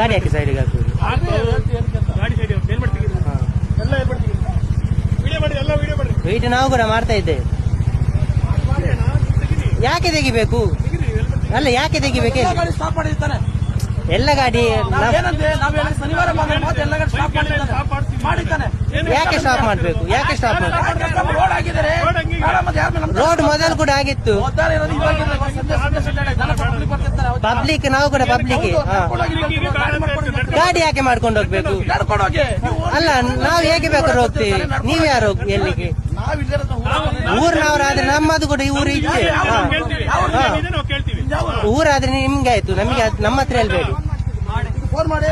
ಗಾಡಿ ಹಾಕಿ ಸೈಡಿಗೆ side video weight ನಾವು ಕೂಡ ಮಾಡ್ತಾ ಇದ್ದೇವೆ ಯಾಕೆ ತೆಗಿಬೇಕು ಅಲ್ಲ ಯಾಕೆ ತೆಗಿಬೇಕು ಎಲ್ಲ ಗಾಡಿ ಯಾಕೆ ಸ್ಟಾಪ್ ಮಾಡ್ಬೇಕು ಯಾಕೆ ಸ್ಟಾಪ್ ಮಾಡಬೇಕು ರೋಡ್ ಮೊದಲು ಕೂಡ ಆಗಿತ್ತು ಪಬ್ಲಿಕ್ ನಾವು ಕೂಡ ಪಬ್ಲಿಕ್ ಹೋಗಿ ಗಾಡಿ ಯಾಕೆ ಮಾಡ್ಕೊಂಡು ಹೋಗ್ಬೇಕು? ಹೋಗಿ ಅಲ್ಲ ನಾವು ಹೇಗೆ ಬೇಕಾದ್ರೂ ಹೋಗ್ತೀವಿ. ನೀವ್ ಯಾರು ಎಲ್ಲಿಗೆ? ಇರೋದು ಊರಲ್ಲಿ. ಊರ್ನವರಾದ್ರೆ ನಮ್ಮದು ಕೂಡ ಈ ಊರು ಇದೆ ಊರಾದ್ರೆ ನಿಮ್ಗೆ ಆಯ್ತು. ನಮಗೆ ನಮ್ಮ ಹತ್ರ ಹೇಳ್ಬೇಡಿ ಫೋನ್ ಮಾಡಿ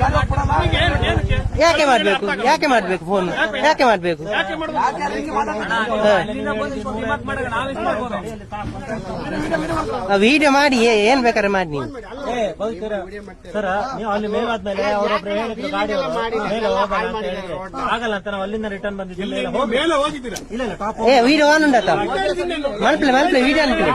ಗಾಡಿ ಕೊಡಲ್ಲ. ಏನು ಏನಕ್ಕೆ ಯಾಕೆ ಮಾಡ್ಬೇಕು? ಯಾಕೆ ಮಾಡ್ಬೇಕು ಫೋನ್ ಯಾಕೆ ಮಾಡ್ಬೇಕು? ವಿಡಿಯೋ ಮಾಡಿ ಏನ್ ಬೇಕಾದ್ರೆ ಮಾಡಿ ನೀವು. ಸರ್ ನೀವು ಅಲ್ಲಿ ಮೇಲಾದ್ಮೇಲೆ ಅವರೊಬ್ರು ಹೇಳಿದ್ರು ಗಾಡಿ ಮೇಲೆ ಹೋಗಲ್ಲ ಅಂತ ಹೇಳಿದ್ರು. ಆಗಲ್ಲ ಅಂತ ನಾವು ಅಲ್ಲಿಂದ ರಿಟರ್ನ್ ಬಂದಿದ್ದೀವಿ. ಮೇಲೆ ಹೋಗಿ ಹೋಗಿದ್ದೀರಾ? ಇಲ್ಲ ಇಲ್ಲ ಟಾಪ್ ಏ ವಿಡಿಯೋ ಆನ್ ಉಂಟಾ. ಮಲ್ಪಲೆ ಮಲ್ಪಲೆ ವಿಡಿಯೋ ಅನ್ಕೊಳ್ಳಿ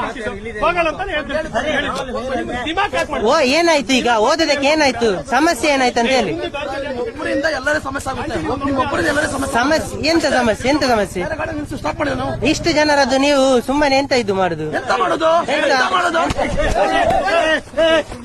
ಓ ಏನಾಯ್ತು ಈಗ? ಓದೋದಕ್ಕೆ ಏನಾಯ್ತು? ಸಮಸ್ಯೆ ಏನಾಯ್ತು ಅಂತ ಹೇಳಿ. ಸಮಸ್ಯೆ ಎಂತ ಸಮಸ್ಯೆ? ಎಂತ ಸಮಸ್ಯೆ? ಇಷ್ಟು ಜನರದ್ದು ನೀವು ಸುಮ್ಮನೆ ಎಂತ ಇದು ಮಾಡುದು? ಎಂತ ಮಾಡೋದು?